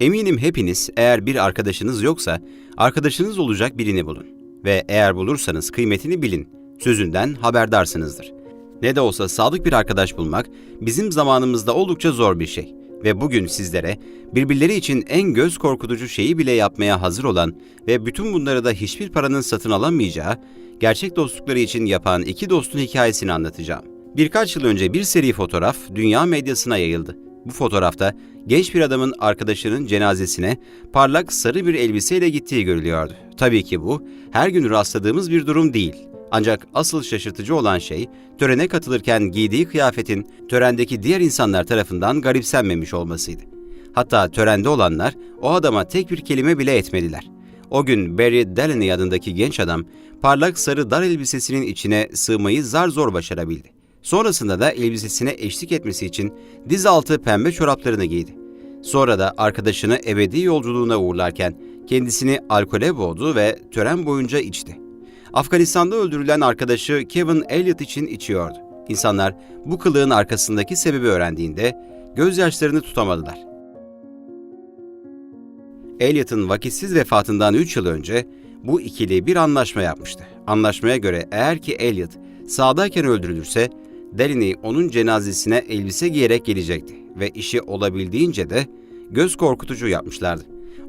Eminim hepiniz eğer bir arkadaşınız yoksa arkadaşınız olacak birini bulun. Ve eğer bulursanız kıymetini bilin. Sözünden haberdarsınızdır. Ne de olsa sadık bir arkadaş bulmak bizim zamanımızda oldukça zor bir şey. Ve bugün sizlere birbirleri için en göz korkutucu şeyi bile yapmaya hazır olan ve bütün bunları da hiçbir paranın satın alamayacağı, gerçek dostlukları için yapan iki dostun hikayesini anlatacağım. Birkaç yıl önce bir seri fotoğraf dünya medyasına yayıldı. Bu fotoğrafta genç bir adamın arkadaşının cenazesine parlak sarı bir elbiseyle gittiği görülüyordu. Tabii ki bu her gün rastladığımız bir durum değil. Ancak asıl şaşırtıcı olan şey törene katılırken giydiği kıyafetin törendeki diğer insanlar tarafından garipsenmemiş olmasıydı. Hatta törende olanlar o adama tek bir kelime bile etmediler. O gün Barry Delaney adındaki genç adam parlak sarı dar elbisesinin içine sığmayı zar zor başarabildi. Sonrasında da elbisesine eşlik etmesi için diz altı pembe çoraplarını giydi. Sonra da arkadaşını ebedi yolculuğuna uğurlarken kendisini alkole boğdu ve tören boyunca içti. Afganistan'da öldürülen arkadaşı Kevin Elliot için içiyordu. İnsanlar bu kılığın arkasındaki sebebi öğrendiğinde gözyaşlarını tutamadılar. Elliot'ın vakitsiz vefatından 3 yıl önce bu ikili bir anlaşma yapmıştı. Anlaşmaya göre eğer ki Elliot sağdayken öldürülürse Delaney onun cenazesine elbise giyerek gelecekti ve işi olabildiğince de göz korkutucu yapmışlardı.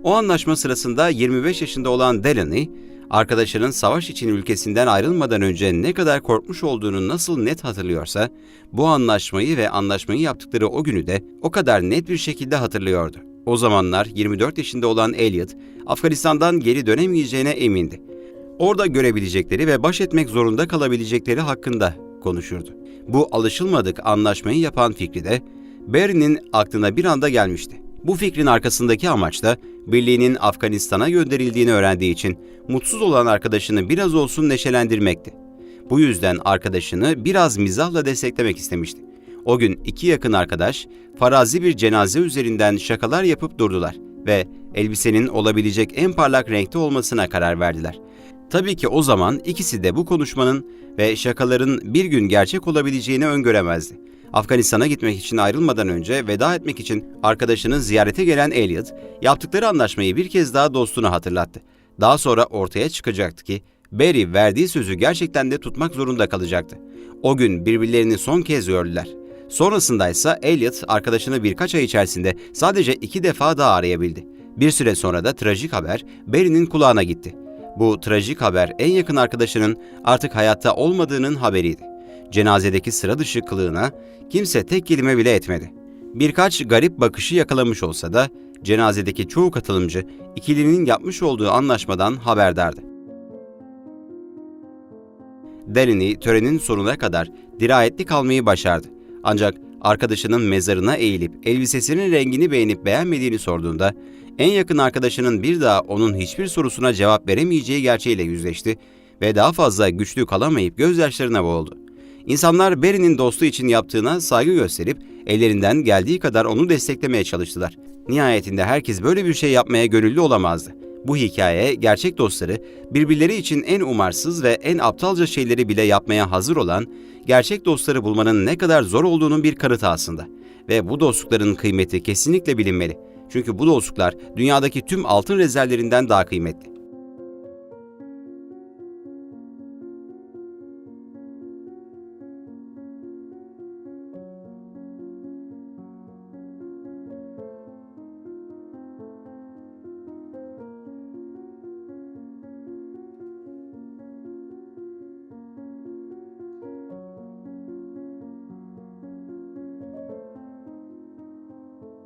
O anlaşma sırasında 25 yaşında olan Delaney, arkadaşının savaş için ülkesinden ayrılmadan önce ne kadar korkmuş olduğunu nasıl net hatırlıyorsa, bu anlaşmayı ve anlaşmayı yaptıkları o günü de o kadar net bir şekilde hatırlıyordu. O zamanlar 24 yaşında olan Elliot, Afganistan'dan geri dönemeyeceğine emindi. Orada görebilecekleri ve baş etmek zorunda kalabilecekleri hakkında konuşurdu. Bu alışılmadık anlaşmayı yapan fikri de Barry'nin aklına bir anda gelmişti. Bu fikrin arkasındaki amaç da birliğinin Afganistan'a gönderildiğini öğrendiği için mutsuz olan arkadaşını biraz olsun neşelendirmekti. Bu yüzden arkadaşını biraz mizahla desteklemek istemişti. O gün iki yakın arkadaş farazi bir cenaze üzerinden şakalar yapıp durdular ve elbisenin olabilecek en parlak renkte olmasına karar verdiler. Tabii ki o zaman ikisi de bu konuşmanın ve şakaların bir gün gerçek olabileceğini öngöremezdi. Afganistan'a gitmek için ayrılmadan önce veda etmek için arkadaşını ziyarete gelen Elliot, yaptıkları anlaşmayı bir kez daha dostuna hatırlattı. Daha sonra ortaya çıkacaktı ki Barry verdiği sözü gerçekten de tutmak zorunda kalacaktı. O gün birbirlerini son kez gördüler. Sonrasında ise Elliot arkadaşını birkaç ay içerisinde sadece iki defa daha arayabildi. Bir süre sonra da trajik haber Barry'nin kulağına gitti. Bu trajik haber en yakın arkadaşının artık hayatta olmadığının haberiydi. Cenazedeki sıra dışı kılığına kimse tek kelime bile etmedi. Birkaç garip bakışı yakalamış olsa da cenazedeki çoğu katılımcı ikilinin yapmış olduğu anlaşmadan haberdardı. Delaney törenin sonuna kadar dirayetli kalmayı başardı. Ancak arkadaşının mezarına eğilip elbisesinin rengini beğenip beğenmediğini sorduğunda en yakın arkadaşının bir daha onun hiçbir sorusuna cevap veremeyeceği gerçeğiyle yüzleşti ve daha fazla güçlü kalamayıp gözyaşlarına boğuldu. İnsanlar Barry'nin dostu için yaptığına saygı gösterip ellerinden geldiği kadar onu desteklemeye çalıştılar. Nihayetinde herkes böyle bir şey yapmaya gönüllü olamazdı. Bu hikaye gerçek dostları birbirleri için en umarsız ve en aptalca şeyleri bile yapmaya hazır olan gerçek dostları bulmanın ne kadar zor olduğunun bir kanıtı aslında. Ve bu dostlukların kıymeti kesinlikle bilinmeli. Çünkü bu dostluklar dünyadaki tüm altın rezervlerinden daha kıymetli.